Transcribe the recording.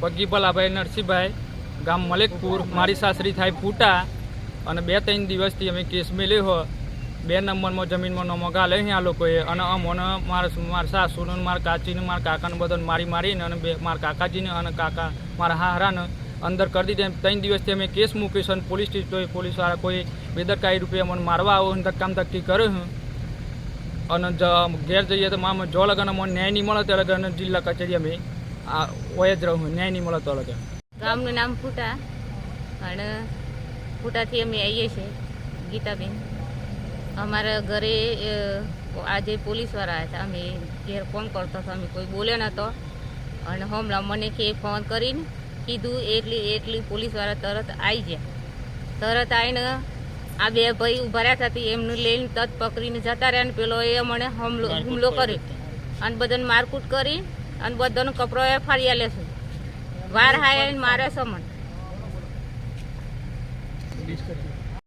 પગી ભલાભાઈ નરસિંહભાઈ, ગામ મલેકપુર, મારી સાસરી થાય ફૂટા અને બે ત્રણ દિવસથી અમે કેસ મેલ્યો હો. બે નંબરમાં જમીનમાં નમો ગાલે આ લોકોએ અને અમોને, મારા મારા સાસુને મારા કાચીને મારા કાકાને બધાને મારી મારીને અને બે, મારા કાકાજીને અને કાકા મારા હારાને અંદર કરી દીધા. એમ ત્રણ દિવસથી અમે કેસ મૂક્યો છે અને પોલીસ સ્ટેશન પોલીસવાળા કોઈ બેદરકારી રૂપે અમને મારવા આવો ને ધક્કામ ધક્કી કર્યું હું. અને ઘેર જઈએ તો મામ જો લગન અમને ન્યાય નહીં મળે ત્યારે લગન જિલ્લા કચેરી અમે ઓય જ રહું ન્યાય નહીં મળે તો ગામનું નામ ફૂટા અને ફૂટાથી અમે આવીએ છીએ ગીતાબેન. અમારા ઘરે આજે પોલીસવાળા હતા અમે ઘેર ફોન કરતો હતો અમે કોઈ બોલ્યો નહોતો. અને હમણાં મને કે ફોન કરીને કીધું એટલી એટલી પોલીસવાળા તરત આવી ગયા. તરત આવીને આ બે ભાઈ ઊભા રહ્યા હતા એમનું એમને લઈને તત પકડીને જતા રહ્યા ને પેલો એ મને હુમલો હુમલો કર્યો અને બધાને મારકૂટ કરી અને બધાનો કપડો એ ફાડી આલે છે. વાર હાય મારે મને